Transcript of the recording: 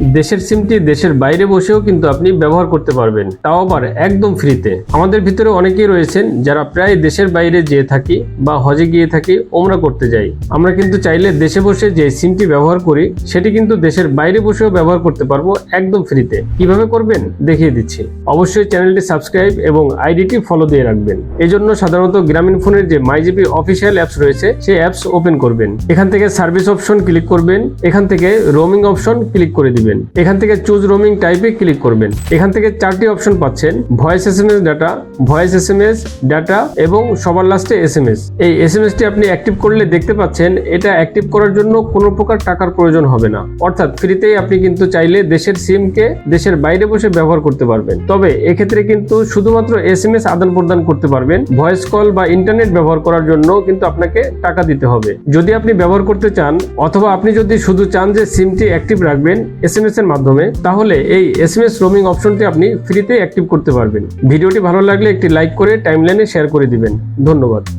দেশের সিমটি দেশের বাইরে বসেও কিন্তু আপনি ব্যবহার করতে পারবেন। তাও আবার একদম ফ্রিতে। আমাদের ভিতরে অনেকেই রয়েছেন যারা প্রায় দেশের বাইরে যেয়ে থাকি বা হজে গিয়ে থাকি, ওমরা করতে যাই। আমরা কিন্তু চাইলে দেশে বসে যে সিমটি ব্যবহার করি, সেটি কিন্তু দেশের বাইরে বসেও ব্যবহার করতে পারব একদম ফ্রিতে। কীভাবে করবেন? দেখিয়ে দিচ্ছি। অবশ্যই চ্যানেলটি সাবস্ক্রাইব এবং আইডিটি ফলো দিয়ে রাখবেন। এজন্য সাধারণত গ্রামীণ ফোনের যে মাইজিপি অফিসিয়াল অ্যাপস রয়েছে, সেই অ্যাপস ওপেন করবেন। এখান থেকে সার্ভিস অপশন ক্লিক করবেন। এখান থেকে রোমিং অপশন ক্লিক করে দিবেন। এখান থেকে চুজ রোমিং টাইপে ক্লিক করবেন। এখান থেকে চারটি অপশন পাচ্ছেন voice S M S data voice S M S data এবং সবার লাস্টে এস এম এস এই এস এম এসটি আপনি অ্যাক্টিভ করলে দেখতে পাচ্ছেন, এটা অ্যাক্টিভ করার জন্য কোনো প্রকার টাকার প্রয়োজন হবে না। অর্থাৎ ফ্রিতেই আপনি কিন্তু চাইলে দেশের সিমকে দেশের বাইরে বসে ব্যবহার করতে পারবেন। তবে এক্ষেত্রে কিন্তু শুধুমাত্র এস এম এস আদান প্রদান করতে পারবেন। ভয়েস কল বা ইন্টারনেট ব্যবহার করার জন্য কিন্তু আপনাকে টাকা দিতে হবে। যদি আপনি ব্যবহার করতে চান, অথবা আপনি যদি শুধু চান যে সিমটি অ্যাক্টিভ রাখবেন এস এম এস এর মাধ্যমে, তাহলে এই এস এম এস রোমিং অপশনটি আপনি ফ্রিতে অ্যাক্টিভ করতে পারবেন। ভিডিওটি ভালো লাগলে একটি লাইক করে টাইমলাইনে শেয়ার করে দিবেন। ধন্যবাদ।